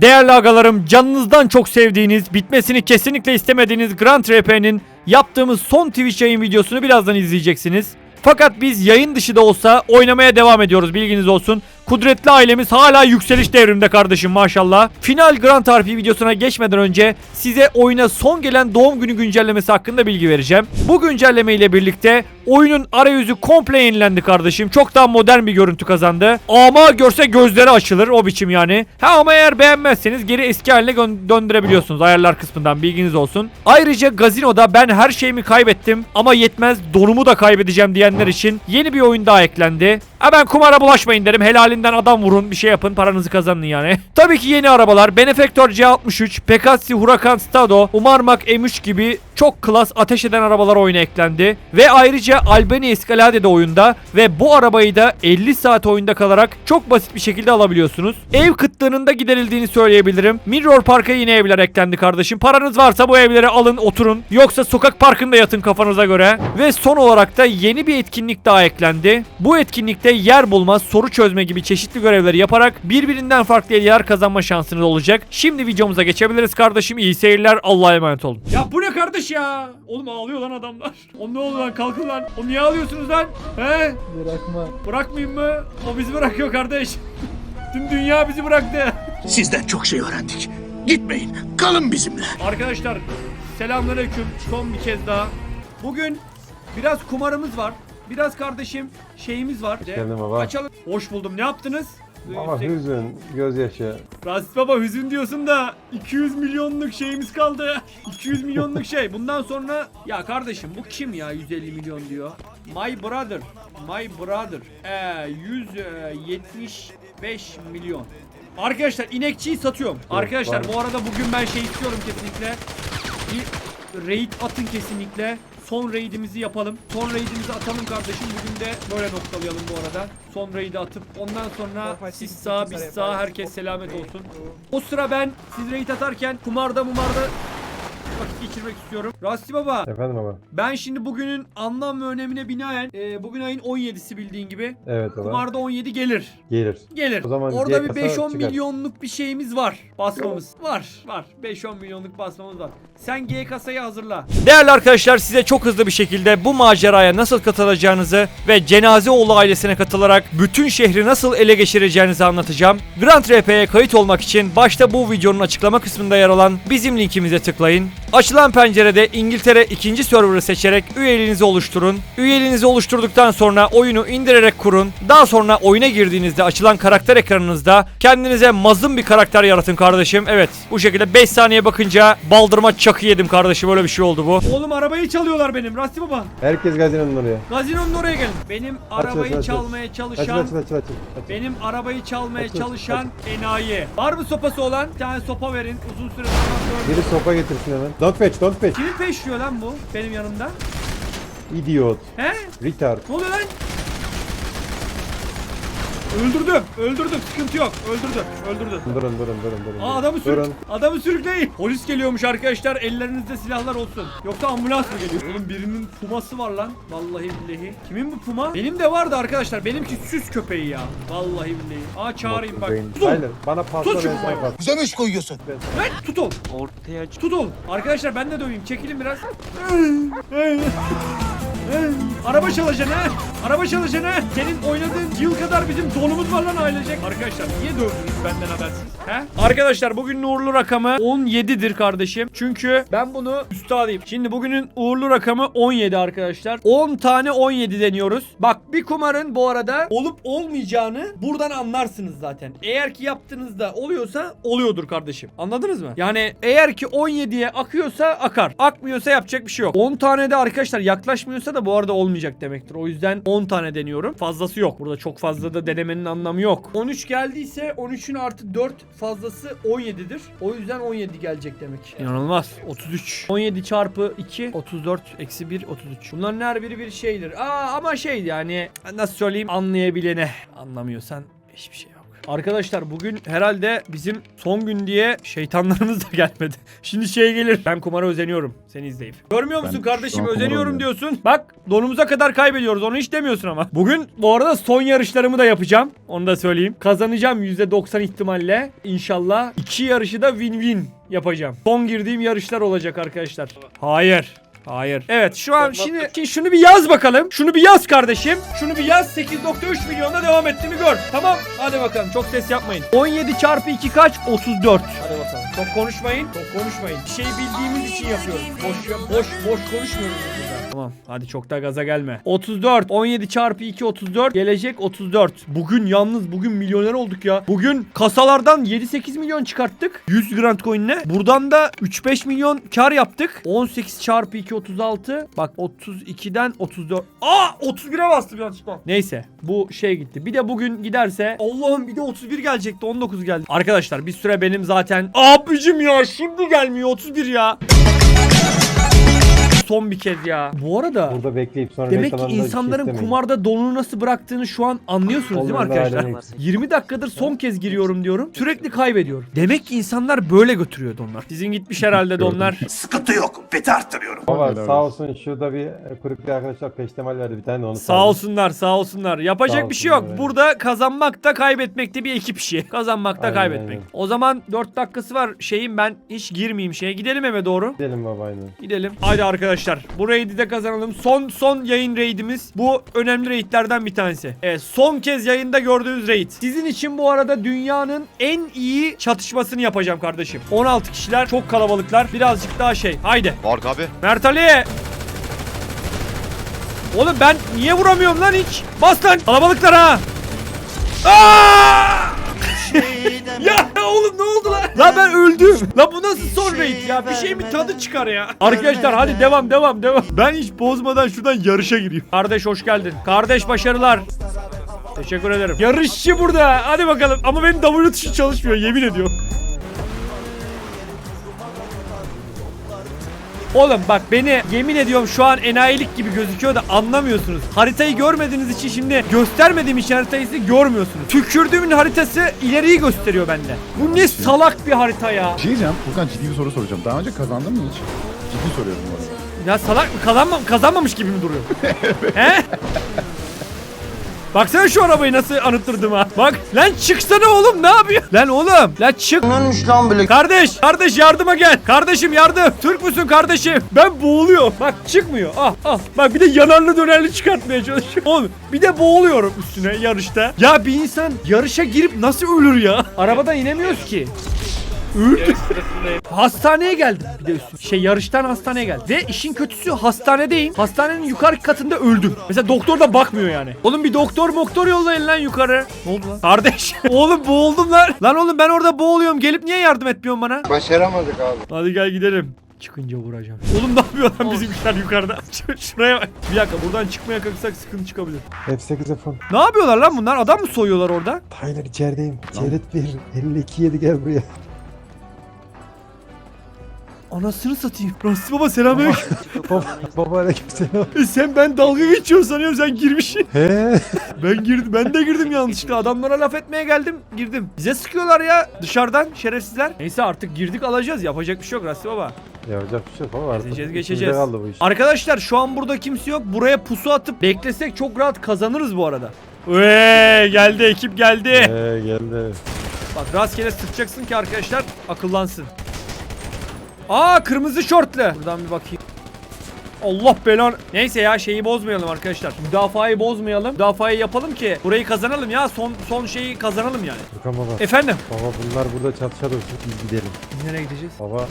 Değerli agalarım canınızdan çok sevdiğiniz, bitmesini kesinlikle istemediğiniz Grand RP'nin yaptığımız son Twitch yayın videosunu birazdan izleyeceksiniz. Fakat biz yayın dışı da olsa oynamaya devam ediyoruz bilginiz olsun. Kudretli ailemiz hala yükseliş devriminde kardeşim maşallah. Final Grand RP videosuna geçmeden önce size oyuna son gelen doğum günü güncellemesi hakkında bilgi vereceğim. Bu güncelleme ile birlikte oyunun arayüzü komple yenilendi kardeşim. Çok daha modern bir görüntü kazandı. Ama görse gözleri açılır o biçim yani. Ha ama eğer beğenmezseniz geri eski haline döndürebiliyorsunuz ayarlar kısmından bilginiz olsun. Ayrıca gazinoda ben her şeyimi kaybettim ama yetmez donumu da kaybedeceğim diyenler için yeni bir oyun daha eklendi. Ha ben kumara bulaşmayın derim. Helalinden adam vurun bir şey yapın paranızı kazanın yani. Tabii ki yeni arabalar Benefactor C63, Pekasi Huracan Stado, Umarmak M3 gibi çok klas ateş eden arabalar oyuna eklendi. Ve ayrıca Albany Escalade de oyunda ve bu arabayı da 50 saat oyunda kalarak çok basit bir şekilde alabiliyorsunuz. Ev kıtlığının da giderildiğini söyleyebilirim. Mirror Park'a yine evler eklendi kardeşim. Paranız varsa bu evleri alın oturun. Yoksa sokak parkında yatın kafanıza göre. Ve son olarak da yeni bir etkinlik daha eklendi. Bu etkinlikte yer bulma, soru çözme gibi çeşitli görevleri yaparak birbirinden farklı yer kazanma şansınız olacak. Şimdi videomuza geçebiliriz kardeşim. İyi seyirler. Allah'a emanet olun. Ya bu ne ya? Oğlum ağlıyor lan adamlar. O ne oldu lan? Kalkın lan. O niye ağlıyorsunuz lan? He? Bırakma. Bırakmayayım mı? O bizi bırakıyor kardeş. Tüm dünya bizi bıraktı. Sizden çok şey öğrendik. Gitmeyin, kalın bizimle. Arkadaşlar selamünaleyküm son bir kez daha. Bugün biraz kumarımız var. Biraz kardeşim şeyimiz var. Geldim baba. Açalım. Hoş buldum. Ne yaptınız? Ama Yüksek- hüzün, gözyaşı. Rasit baba hüzün diyorsun da 200 milyonluk şeyimiz kaldı. 200 milyonluk şey. Bundan sonra ya kardeşim bu kim ya 150 milyon diyor. My brother. My brother. Ee, 175 milyon. Arkadaşlar inekçiyi satıyorum. Arkadaşlar bu arada bugün ben şey istiyorum kesinlikle. Raid atın kesinlikle. Son raidimizi yapalım. Son raidimizi atalım kardeşim. Bugün de böyle noktalayalım bu arada. Son raidi atıp ondan sonra siz sağ biz sağ herkes selamet olsun. O sıra ben siz raid atarken kumarda mumarda vakit geçirmek istiyorum. Rasti baba Efendim baba. ben şimdi bugünün anlam ve önemine binaen e, bugün ayın 17'si bildiğin gibi. Evet baba. Kumarda 17 gelir. Gelir. Gelir. O zaman Orada diğer bir kasa 5-10 çıkar. milyonluk bir şeyimiz var. Basmamız. Var. Var. 5-10 milyonluk basmamız var. Sen G kasayı hazırla. Değerli arkadaşlar size çok hızlı bir şekilde bu maceraya nasıl katılacağınızı ve Cenazeoğlu ailesine katılarak bütün şehri nasıl ele geçireceğinizi anlatacağım. Grand RP'ye kayıt olmak için başta bu videonun açıklama kısmında yer alan bizim linkimize tıklayın. Açılan pencerede İngiltere ikinci server'ı seçerek üyeliğinizi oluşturun. Üyeliğinizi oluşturduktan sonra oyunu indirerek kurun. Daha sonra oyuna girdiğinizde açılan karakter ekranınızda kendinize mazlum bir karakter yaratın kardeşim. Evet bu şekilde 5 saniye bakınca baldırma çakı yedim kardeşim öyle bir şey oldu bu. Oğlum arabayı çalıyorlar benim Rasti baba. Herkes gazinonun oraya. Gazinonun oraya gelin. Benim arabayı aç, aç. çalmaya Aç çalışan aç aç aç. aç. benim arabayı çalmaya Aç, aç, çalışan enayi. Var mı sopası olan? Bir tane sopa verin. Uzun süre sonra. Biri sopa getirsin hemen. Don't fetch, don't fetch. Kimi peşliyor lan bu benim yanımda? Idiot. He? Retard. Ne oluyor lan? Öldürdüm, öldürdüm. Sıkıntı yok. Öldürdüm, öldürdüm. Durun durun durun durun. Aa adamı sürük, Durun. adamı sürükleyin. Polis geliyormuş arkadaşlar. Ellerinizde silahlar olsun. Yoksa ambulans mı geliyor? Oğlum birinin puması var lan. Vallahi billahi. Kimin bu puma? Benim de vardı arkadaşlar. Benimki süs köpeği ya. Vallahi billahi. Aa çağırayım bak. Beyin- Tut oğlum. Aynen. Bana pasla Tut şu ben sana kupayı. pas. Bize mi iş koyuyorsun? Lan tut oğlum. Ortaya çık. Tut oğlum. Arkadaşlar ben de döveyim. Çekilin biraz. Araba çalacaksın ha. Araba ha. Senin oynadığın yıl kadar bizim donumuz var lan ailecek. Arkadaşlar niye dövdünüz benden habersiz? He? Arkadaşlar bugün uğurlu rakamı 17'dir kardeşim. Çünkü ben bunu üstadıyım. Şimdi bugünün uğurlu rakamı 17 arkadaşlar. 10 tane 17 deniyoruz. Bak bir kumarın bu arada olup olmayacağını buradan anlarsınız zaten. Eğer ki yaptığınızda oluyorsa oluyordur kardeşim. Anladınız mı? Yani eğer ki 17'ye akıyorsa akar. Akmıyorsa yapacak bir şey yok. 10 tane de arkadaşlar yaklaşmıyorsa da bu arada olmayacak demektir. O yüzden 10 tane deniyorum. Fazlası yok. Burada çok fazla da denemenin anlamı yok. 13 geldiyse 13'ün artı 4 fazlası 17'dir. O yüzden 17 gelecek demek. İnanılmaz. 33. 17 çarpı 2 34 eksi 1 33. Bunların her biri bir şeydir. Aa ama şey yani nasıl söyleyeyim anlayabilene. Anlamıyorsan hiçbir şey yok. Arkadaşlar bugün herhalde bizim son gün diye şeytanlarımız da gelmedi. Şimdi şey gelir. Ben kumara özeniyorum seni izleyip. Görmüyor musun Ben kardeşim an kumara özeniyorum oynuyorum. diyorsun. Bak donumuza kadar kaybediyoruz onu hiç demiyorsun ama. Bugün bu arada son yarışlarımı da yapacağım. Onu da söyleyeyim. Kazanacağım %90 ihtimalle. İnşallah iki yarışı da win-win yapacağım. Son girdiğim yarışlar olacak arkadaşlar. Hayır. Hayır. Evet şu an şimdi, şimdi şunu bir yaz bakalım. Şunu bir yaz kardeşim. Şunu bir yaz 8.3 milyonda devam ettiğimi gör. Tamam. Hadi bakalım çok ses yapmayın. 17 çarpı 2 kaç? 34. Hadi bakalım. Çok konuşmayın. Çok konuşmayın. Bir şey bildiğimiz için yapıyoruz. Boş boş boş konuşmuyoruz burada. Tamam. Hadi çok da gaza gelme. 34. 17 çarpı 2 34. Gelecek 34. Bugün yalnız bugün milyoner olduk ya. Bugün kasalardan 7-8 milyon çıkarttık. 100 Grand Coin'le. Buradan da 3-5 milyon kar yaptık. 18 çarpı 2 36. Bak 32'den 34. Aa 31'e bastım yanlışlıkla. Neyse bu şey gitti. Bir de bugün giderse Allah'ım bir de 31 gelecekti 19 geldi. Arkadaşlar bir süre benim zaten abicim ya şimdi gelmiyor 31 ya. Son bir kez ya. Bu arada Burada bekleyip sonra Demek ki şey insanların istemeyin. kumarda donunu nasıl bıraktığını şu an anlıyorsunuz değil mi arkadaşlar? ailenin hepsi. 20 dakikadır son kez giriyorum diyorum. Sürekli kaybediyorum. Demek ki insanlar böyle götürüyor donlar. Sizin gitmiş herhalde donlar. Sıkıntı yok. Beti arttırıyorum. Baba Helal sağ olsun. şurada bir e, bir arkadaşlar peştemal verdi bir tane de onu Sağ saldım. olsunlar sağ olsunlar. Yapacak Sağ bir şey yok. olsunlar, Burada kazanmak da kaybetmek de bir ekip işi. Kazanmak da Aynen, kaybetmek. aynen. O zaman 4 dakikası var şeyin ben hiç girmeyeyim şeye. Gidelim eve doğru. Gidelim baba aynen. Gidelim. Haydi arkadaşlar. Bu raid'i de kazanalım. Son son yayın raid'imiz. Bu önemli raid'lerden bir tanesi. Evet son kez yayında gördüğünüz raid. Sizin için bu arada dünyanın en iyi çatışmasını yapacağım kardeşim. 16 kişiler çok kalabalıklar. Birazcık daha şey. Haydi. Fark abi. Mert Ali. Oğlum ben niye vuramıyorum lan hiç? Bas lan. Kalabalıklar ha. Aa! Ya oğlum ne oldu lan? Lan ben öldüm. Lan bu nasıl son raid ya? Bir şey mi tadı çıkar ya? Arkadaşlar hadi devam devam devam. Ben hiç bozmadan şuradan yarışa gireyim. Kardeş hoş geldin. Kardeş başarılar. Teşekkür ederim. Yarışçı burada. Hadi bakalım. Ama benim W tuşu çalışmıyor yemin ediyorum. Oğlum bak beni yemin ediyorum şu an enayilik gibi gözüküyor da anlamıyorsunuz. Haritayı görmediğiniz için şimdi göstermediğim için haritayı siz görmüyorsunuz. Tükürdüğümün haritası ileriyi gösteriyor bende. Bu ne salak bir harita ya. Bir şey diyeceğim. Furkan ciddi bir soru soracağım. Daha önce kazandın mı hiç? Ciddi soruyorum bu arada. Ya salak mı kazanmam kazanmamış gibi mi duruyor? He? Baksana şu arabayı nasıl anıttırdım ha. Bak lan çıksana oğlum ne yapıyor? Lan oğlum lan çık. Kardeş kardeş yardıma gel. Kardeşim yardım. Türk müsün kardeşim? Ben boğuluyorum. Bak çıkmıyor. Ah ah. Bak bir de yanarlı dönerli çıkartmaya çalışıyor. Oğlum bir de boğuluyorum üstüne yarışta. Ya bir insan yarışa girip nasıl ölür ya? Arabadan inemiyoruz ki. Hastaneye geldim bir de üstüne. Şey yarıştan hastaneye geldim. Ve işin kötüsü hastanedeyim. Hastanenin yukarı katında öldüm. Mesela doktor da bakmıyor yani. Oğlum bir doktor doktor yollayın lan yukarı. Ne oldu lan? Kardeş. oğlum boğuldum lan. Lan oğlum ben orada boğuluyorum. Gelip niye yardım etmiyorsun bana? Başaramadık abi. Hadi gel gidelim. Çıkınca vuracağım. Oğlum ne yapıyor lan bizimkiler yukarıda? Ş- Şuraya bak. Bir dakika buradan çıkmaya kalksak sıkıntı çıkabilir. F8 F10. Ne yapıyorlar lan bunlar? Adam mı soyuyorlar orada? Tyler içerideyim. Cevdet 1. 52 7 gel buraya. Anasını satayım. Rassi baba selamünaleyküm. baba, baba aleykümselam. E sen ben dalga geçiyorum sanıyorum sen girmişsin. He. Ben girdim. Ben de girdim yanlışlıkla. Adamlara laf etmeye geldim. Girdim. Bize sıkıyorlar ya dışarıdan şerefsizler. Neyse artık girdik alacağız. Yapacak bir şey yok Rassi baba. Yapacak bir şey yok baba artık. Geçeceğiz, içimizde geçeceğiz. kaldı bu iş. Arkadaşlar şu an burada kimse yok. Buraya pusu atıp beklesek çok rahat kazanırız bu arada. Eee geldi ekip geldi. He geldi. Bak rastgele sıkacaksın ki arkadaşlar akıllansın. Aa kırmızı şortlu. Buradan bir bakayım. Allah belan. Neyse ya şeyi bozmayalım arkadaşlar. Müdafayı bozmayalım. Müdafayı yapalım ki burayı kazanalım ya. Son son şeyi kazanalım yani. Furkan baba. Efendim. Baba bunlar burada çatışa dursun. Biz gidelim. Biz nereye gideceğiz? Baba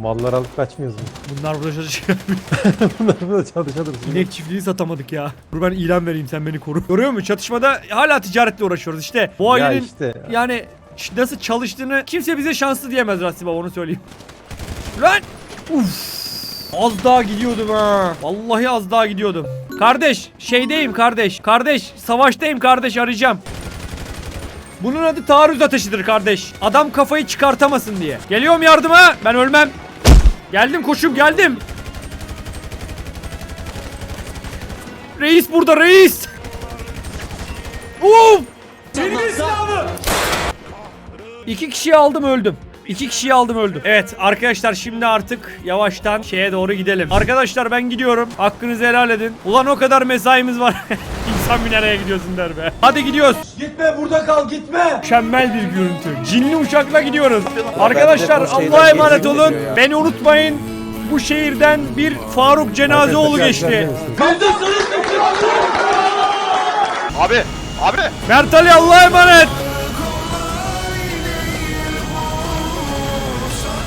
mallar alıp kaçmıyoruz mu? Bunlar burada çalışıyor. bunlar burada çatışa dursun. İnek çiftliği satamadık ya. Dur ben ilan vereyim sen beni koru. Görüyor musun? Çatışmada hala ticaretle uğraşıyoruz işte. Bu ya ailenin işte. yani ş- nasıl çalıştığını kimse bize şanslı diyemez Rassi baba onu söyleyeyim. Lan! Uf! Az daha gidiyordum ha. Vallahi az daha gidiyordum. Kardeş, şeydeyim kardeş. Kardeş, savaştayım kardeş arayacağım. Bunun adı taarruz ateşidir kardeş. Adam kafayı çıkartamasın diye. Geliyorum yardıma. Ben ölmem. Geldim koşum geldim. Reis burada reis. Uf! Silahımı. İki kişiyi aldım öldüm. İki kişiyi aldım öldüm. Evet arkadaşlar şimdi artık yavaştan şeye doğru gidelim. Arkadaşlar ben gidiyorum. Hakkınızı helal edin. Ulan o kadar mesaimiz var. İnsan bir nereye gidiyorsun der be. Hadi gidiyoruz. Gitme burada kal gitme. Mükemmel bir görüntü. Cinli uçakla gidiyoruz. Arkadaşlar Allah'a emanet olun. Beni unutmayın. Bu şehirden bir Faruk Cenazeoğlu geçti. Abi, abi. Mert Ali Allah'a emanet.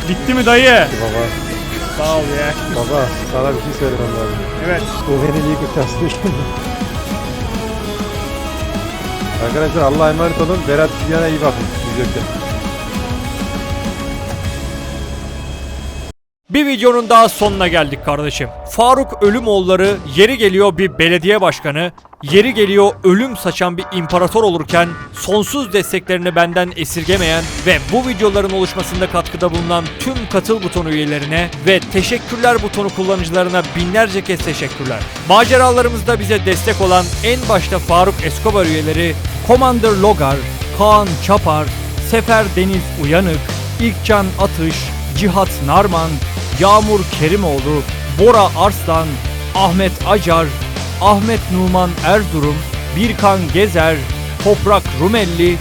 Gitti mi dayı? Baba, Sağ ol ya. baba sana bir şey söylemem lazım. Evet. Bu beni iyi kurtarsın. Arkadaşlar Allah'a emanet olun. Berat Bilyan'a iyi bakın. Yüzükten. Bir videonun daha sonuna geldik kardeşim. Faruk Ölümoğulları yeri geliyor bir belediye başkanı, yeri geliyor ölüm saçan bir imparator olurken sonsuz desteklerini benden esirgemeyen ve bu videoların oluşmasında katkıda bulunan tüm katıl butonu üyelerine ve teşekkürler butonu kullanıcılarına binlerce kez teşekkürler. Maceralarımızda bize destek olan en başta Faruk Escobar üyeleri Commander Logar, Kaan Çapar, Sefer Deniz Uyanık, İlkcan Atış, Cihat Narman, Yağmur Kerimoğlu, Bora Arslan, Ahmet Acar, Ahmet Numan Erzurum, Birkan Gezer, Toprak Rumelli,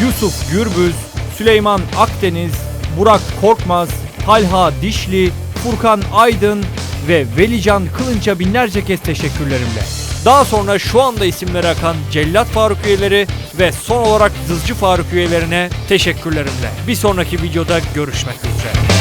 Yusuf Gürbüz, Süleyman Akdeniz, Burak Korkmaz, Talha Dişli, Furkan Aydın ve Velican Kılınç'a binlerce kez teşekkürlerimle. Daha sonra şu anda isimleri akan Cellat Faruk üyeleri ve son olarak Dızcı Faruk üyelerine teşekkürlerimle. Bir sonraki videoda görüşmek üzere.